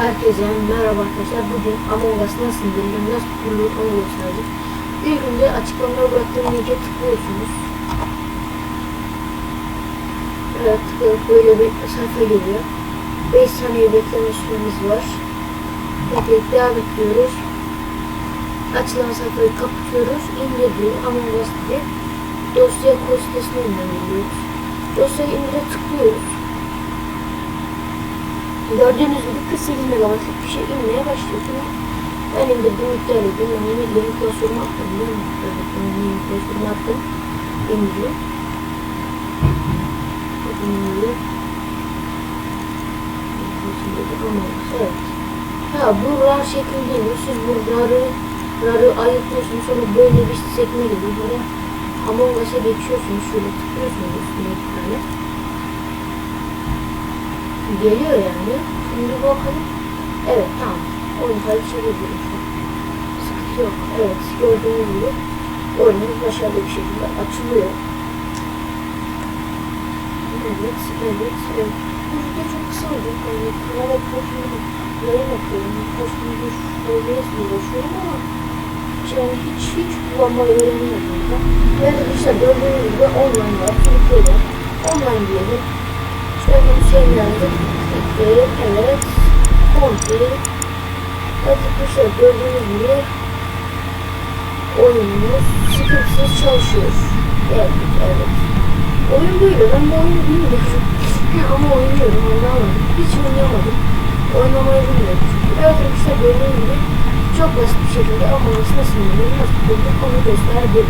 Herkese merhaba arkadaşlar. Bugün Among Us nasıl indirilir, nasıl kurulur onu göstereceğim. İlk önce açıklamaya bıraktığım linke tıklıyorsunuz. Evet tıklayıp böyle bir sayfa geliyor. 5 saniye bekleme süremiz var. Bekleyip devam ediyoruz. Açılan sayfayı kapatıyoruz. İndir diyor Among Us diye. Dosya koy sitesine indiriyoruz. Dosyayı indire tıklıyoruz. Gördüğünüz gibi 48 megabaytlık bir şey inmeye başlıyorsunuz. Ben indirdim, iptal ettim. Yani yeni klasörümü attım. Ben evet, yeni klasörümü attım. İndiriyor. İndiriyor. Evet. Ha bu rar şekli değil. Siz bu rarı, rarı ayıklıyorsunuz. Sonra böyle bir sekme gibi böyle Us'a geçiyorsunuz. Şöyle tıklıyorsunuz üstüne bir tane. Geliyor yani. Şimdi bakalım. Evet tamam. Oyun şu an. Sıkıntı yok. Evet gördüğünüz gibi oyunumuz başarılı bir şekilde açılıyor. Evet, evet, evet. Bu video çok kısa oldu. Yani kanala postunu yayın yapıyorum. Postunu bir söyleyesine uğraşıyorum ama yani hiç hiç kullanmayı öğrenemiyorum. da. Ve arkadaşlar gördüğünüz gibi online var. Türkiye'de online diyelim. Tıklayıp evet komple arkadaşlar gördüğünüz gibi oyunumuz sıkıntısız çalışıyor. Evet evet. Oyun böyle ben bu oyunu bilmiyorum. Ama oynuyorum oynamadım. Hiç oynamadım. Oynamayı bilmiyorum. Evet arkadaşlar gördüğünüz gibi çok basit bir şekilde ama nasıl nasıl nasıl bulduk onu gösterdim.